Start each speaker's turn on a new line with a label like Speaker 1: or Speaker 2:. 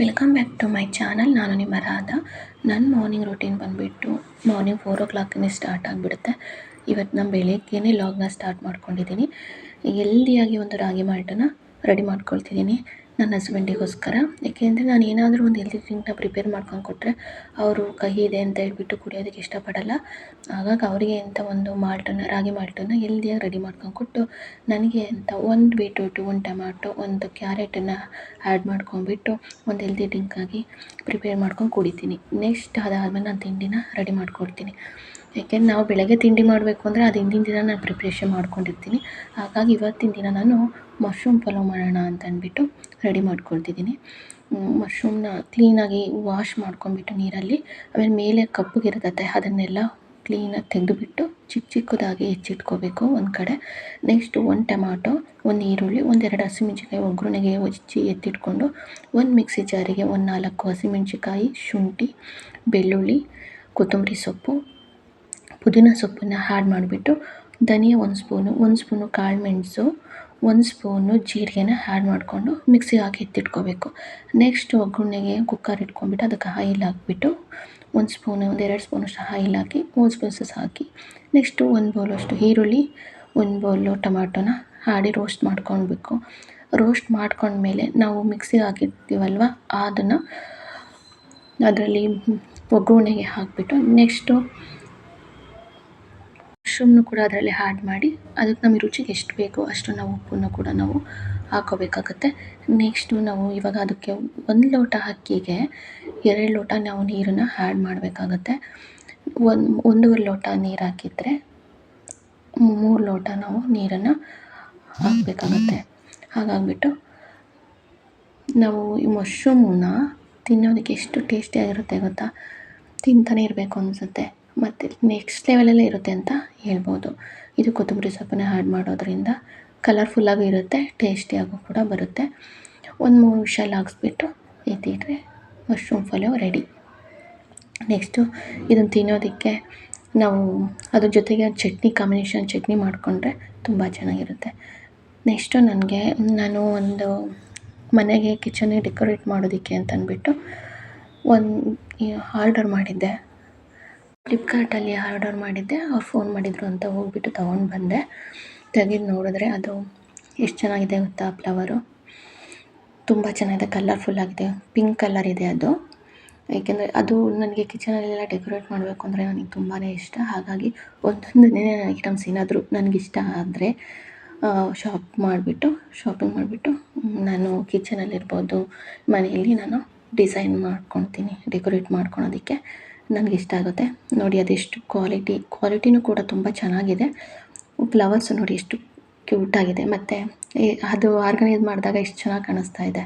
Speaker 1: Welcome back to my channel ನಾನು ನಿಮ್ಮ ರಾಧ. ನನ್ನ ಮಾರ್ನಿಂಗ್ ರೂಟೀನ್ ಬಂದುಬಿಟ್ಟು ಮಾರ್ನಿಂಗ್ ಫೋರ್ ಓ ಕ್ಲಾಕಿನೇ ಸ್ಟಾರ್ಟ್ ಆಗಿಬಿಡುತ್ತೆ. ಇವತ್ತು ನಾನು ಬೆಳಗ್ಗೆನೇ ಲಾಗ್ನ ಸ್ಟಾರ್ಟ್ ಮಾಡ್ಕೊಂಡಿದ್ದೀನಿ. ಎಲ್ದಿಯಾಗಿ ಒಂದು ರಾಗಿ ಮಾಲ್ಟನ್ನು ರೆಡಿ ಮಾಡ್ಕೊಳ್ತಿದ್ದೀನಿ. ನನ್ನ ಹಸ್ಬೆಂಡಿಗೋಸ್ಕರ. ಏಕೆಂದರೆ ನಾನು ಏನಾದರೂ ಒಂದು ಹೆಲ್ದಿ ಡ್ರಿಂಕ್ನ ಪ್ರಿಪೇರ್ ಮಾಡ್ಕೊಂಡು ಕೊಟ್ಟರೆ ಅವರು ಕಹಿ ಇದೆ ಅಂತ ಹೇಳ್ಬಿಟ್ಟು ಕುಡಿಯೋದಕ್ಕೆ ಇಷ್ಟಪಡಲ್ಲ. ಹಾಗಾಗಿ ಅವರಿಗೆ ಅಂತ ಒಂದು ಮಾಲ್ಟನ್ನು ರಾಗಿ ಮಾಲ್ಟನ್ನು ಹೆಲ್ದಿಯಾಗಿ ರೆಡಿ ಮಾಡ್ಕೊಂಡು ಕೊಟ್ಟು ನನಗೆ ಅಂತ ಒಂದು ಬೀಟ್ರೂಟು ಒಂದು ಟೊಮ್ಯಾಟೊ, ಒಂದು ಕ್ಯಾರೆಟನ್ನು ಆ್ಯಡ್ ಮಾಡ್ಕೊಂಡ್ಬಿಟ್ಟು ಒಂದು ಹೆಲ್ದಿ ಡ್ರಿಂಕಾಗಿ ಪ್ರಿಪೇರ್ ಮಾಡ್ಕೊಂಡು ಕುಡಿತೀನಿ. ನೆಕ್ಸ್ಟ್ ಅದಾದಮೇಲೆ ನಾನು ತಿಂಡಿನ ರೆಡಿ ಮಾಡ್ಕೊಡ್ತೀನಿ. ಏಕೆಂದ್ರೆ ನಾವು ಬೆಳಗ್ಗೆ ತಿಂಡಿ ಮಾಡಬೇಕು ಅಂದರೆ ಅದು ಹಿಂದಿನ ದಿನ ನಾನು ಪ್ರಿಪ್ರೇಷನ್ ಮಾಡ್ಕೊಂಡಿರ್ತೀನಿ. ಹಾಗಾಗಿ ಇವತ್ತಿನ ದಿನ ನಾನು ಮಶ್ರೂಮ್ ಪಲಾವ್ ಮಾಡೋಣ ಅಂತ ಅಂದ್ಬಿಟ್ಟು ರೆಡಿ ಮಾಡ್ಕೊಳ್ತಿದ್ದೀನಿ. ಮಶ್ರೂಮ್ನ ಕ್ಲೀನಾಗಿ ವಾಶ್ ಮಾಡ್ಕೊಂಡ್ಬಿಟ್ಟು ನೀರಲ್ಲಿ, ಆಮೇಲೆ ಮೇಲೆ ಕಪ್ಪುಗಿರುತ್ತೆ, ಅದನ್ನೆಲ್ಲ ಕ್ಲೀನಾಗಿ ತೆಗೆದುಬಿಟ್ಟು ಚಿಕ್ಕ ಚಿಕ್ಕದಾಗಿ ಹೆಚ್ಚಿಟ್ಕೋಬೇಕು ಒಂದು ಕಡೆ. ನೆಕ್ಸ್ಟು ಒಂದು ಟೊಮಾಟೊ, ಒಂದು ಈರುಳ್ಳಿ ಒಂದೆರಡು ಹಸಿಮೆಣ್ಸಿಕಾಯಿ ಒಗ್ಗರಣೆಗೆ ಹೆಚ್ಚಿ ಎತ್ತಿಟ್ಕೊಂಡು ಒಂದು ಮಿಕ್ಸಿ ಜಾರಿಗೆ ಒಂದು ನಾಲ್ಕು ಹಸಿಮೆಣ್ಸಿಕಾಯಿ ಶುಂಠಿ, ಬೆಳ್ಳುಳ್ಳಿ, ಕೊತ್ತಂಬರಿ ಸೊಪ್ಪು ಪುದೀನ ಸೊಪ್ಪನ್ನು ಆ್ಯಡ್ ಮಾಡಿಬಿಟ್ಟು ಧನಿಯಾ ಒಂದು ಸ್ಪೂನು ಒಂದು ಸ್ಪೂನು ಕಾಳು ಮೆಣಸು, ಒಂದು ಸ್ಪೂನು ಜೀರಿಗೆನ ಹ್ಯಾಡ್ ಮಾಡಿಕೊಂಡು ಮಿಕ್ಸಿಗೆ ಹಾಕಿ ಎತ್ತಿಟ್ಕೋಬೇಕು. ನೆಕ್ಸ್ಟ್ ಒಗ್ಗರಣೆಗೆ ಕುಕ್ಕರ್ ಇಟ್ಕೊಂಡ್ಬಿಟ್ಟು ಅದಕ್ಕೆ ಆಯಿಲ್ ಹಾಕ್ಬಿಟ್ಟು ಒಂದು ಸ್ಪೂನು, ಒಂದು ಎರಡು ಸ್ಪೂನಷ್ಟು ಆಯಿಲ್ ಹಾಕಿ, ಮೂರು ಸ್ಪೂನ್ಸಸ್ ಹಾಕಿ ನೆಕ್ಸ್ಟು ಒಂದು ಬೌಲಷ್ಟು ಈರುಳ್ಳಿ, ಒಂದು ಬೌಲು ಟೊಮಾಟೊನ ಹಾಡಿ ರೋಸ್ಟ್ ಮಾಡ್ಕೊಳ್ಬೇಕು. ರೋಸ್ಟ್ ಮಾಡ್ಕೊಂಡ್ಮೇಲೆ ನಾವು ಮಿಕ್ಸಿಗೆ ಹಾಕಿರ್ತೀವಲ್ವ, ಅದನ್ನು ಅದರಲ್ಲಿ ಒಗ್ಗರಣೆಗೆ ಹಾಕಿಬಿಟ್ಟು ನೆಕ್ಸ್ಟು ಮಶ್ರೂಮ್ನು ಕೂಡ ಅದರಲ್ಲಿ ಆ್ಯಡ್ ಮಾಡಿ, ಅದಕ್ಕೆ ನಮಗೆ ರುಚಿಗೆ ಎಷ್ಟು ಬೇಕೋ ಅಷ್ಟು ನಾವು ಉಪ್ಪನ್ನು ಕೂಡ ನಾವು ಹಾಕೋಬೇಕಾಗುತ್ತೆ. ನೆಕ್ಸ್ಟು ನಾವು ಇವಾಗ ಅದಕ್ಕೆ ಒಂದು ಲೋಟ ಅಕ್ಕಿಗೆ ಎರಡು ಲೋಟ ನಾವು ನೀರನ್ನು ಆ್ಯಡ್ ಮಾಡಬೇಕಾಗತ್ತೆ. ಒಂದು, ಒಂದೂವರೆ ಲೋಟ ನೀರು ಹಾಕಿದರೆ ಮೂರು ಲೋಟ ನಾವು ನೀರನ್ನು ಹಾಕಬೇಕಾಗತ್ತೆ. ಹಾಗಾಗಿಬಿಟ್ಟು ನಾವು ಈ ಮಶ್ರೂಮನ್ನ ತಿನ್ನೋದಕ್ಕೆ ಎಷ್ಟು ಟೇಸ್ಟಿಯಾಗಿರುತ್ತೆ ಗೊತ್ತಾ? ತಿಂತಾನೆ ಇರಬೇಕು ಅನಿಸುತ್ತೆ. ಮತ್ತು ನೆಕ್ಸ್ಟ್ ಲೆವೆಲಲ್ಲೇ ಇರುತ್ತೆ ಅಂತ ಹೇಳ್ಬೋದು. ಇದು ಕೊತ್ತಂಬರಿ ಸೊಪ್ಪನ್ನ ಆ್ಯಡ್ ಮಾಡೋದ್ರಿಂದ ಕಲರ್ಫುಲ್ಲಾಗೂ ಇರುತ್ತೆ ಟೇಸ್ಟಿಯಾಗೂ ಕೂಡ ಬರುತ್ತೆ. ಒಂದು ಮೂರು ನಿಮಿಷ ಹಾಕ್ಸ್ಬಿಟ್ಟು ಎತ್ತಿಟ್ರೆ ಮಶ್ರೂಮ್ ಪಲಾವ್ ರೆಡಿ ನೆಕ್ಸ್ಟು ಇದನ್ನು ತಿನ್ನೋದಕ್ಕೆ ನಾವು ಅದ್ರ ಜೊತೆಗೆ ಚಟ್ನಿ ಕಾಂಬಿನೇಷನ್ ಚಟ್ನಿ ಮಾಡಿಕೊಂಡ್ರೆ ತುಂಬ ಚೆನ್ನಾಗಿರುತ್ತೆ. ನೆಕ್ಸ್ಟು ನನಗೆ, ನಾನು ಒಂದು ಮನೆಗೆ ಕಿಚನ್ಗೆ ಡೆಕೋರೇಟ್ ಮಾಡೋದಕ್ಕೆ ಅಂತ ಅಂದ್ಬಿಟ್ಟು ಒಂದು ಆರ್ಡರ್ ಮಾಡಿದ್ದೆ. ಫ್ಲಿಪ್ಕಾರ್ಟಲ್ಲಿ ಆರ್ಡರ್ ಮಾಡಿದ್ದೆ, ಅವ್ರು ಫೋನ್ ಮಾಡಿದರು ಅಂತ ಹೋಗ್ಬಿಟ್ಟು ತೊಗೊಂಡು ಬಂದೆ. ತೆಗೆದು ನೋಡಿದ್ರೆ ಅದು ಎಷ್ಟು ಚೆನ್ನಾಗಿದೆ ಗೊತ್ತಾ ಫ್ಲವರು? ತುಂಬ ಚೆನ್ನಾಗಿದೆ ಕಲರ್ಫುಲ್ ಆಗಿದೆ ಪಿಂಕ್ ಕಲರ್ ಇದೆ ಅದು. ಏಕೆಂದರೆ ಅದು ನನಗೆ ಕಿಚನಲ್ಲೆಲ್ಲ ಡೆಕೋರೇಟ್ ಮಾಡಬೇಕು ಅಂದರೆ ನನಗೆ ತುಂಬಾ ಇಷ್ಟ. ಹಾಗಾಗಿ ಒಂದೊಂದು ಐಟಮ್ಸ್ ಏನಾದರೂ ನನಗಿಷ್ಟ ಆದರೆ ಶಾಪ್ ಮಾಡಿಬಿಟ್ಟು ಶಾಪಿಂಗ್ ಮಾಡಿಬಿಟ್ಟು, ನಾನು ಕಿಚನಲ್ಲಿರ್ಬೋದು, ಮನೆಯಲ್ಲಿ ನಾನು ಡಿಸೈನ್ ಮಾಡ್ಕೊಳ್ತೀನಿ ಡೆಕೋರೇಟ್ ಮಾಡ್ಕೊಳೋದಕ್ಕೆ. ನನಗೆ ಇಷ್ಟ ಆಗುತ್ತೆ. ನೋಡಿ, ಅದೆಷ್ಟು ಕ್ವಾಲಿಟಿ ಕ್ವಾಲಿಟಿನೂ ಕೂಡ ತುಂಬ ಚೆನ್ನಾಗಿದೆ. ಫ್ಲವರ್ಸು ನೋಡಿ ಎಷ್ಟು ಕ್ಯೂಟಾಗಿದೆ ಮತ್ತು ಅದು ಆರ್ಗನೈಸ್ ಮಾಡಿದಾಗ ಎಷ್ಟು ಚೆನ್ನಾಗಿ ಕಾಣಿಸ್ತಾ ಇದೆ.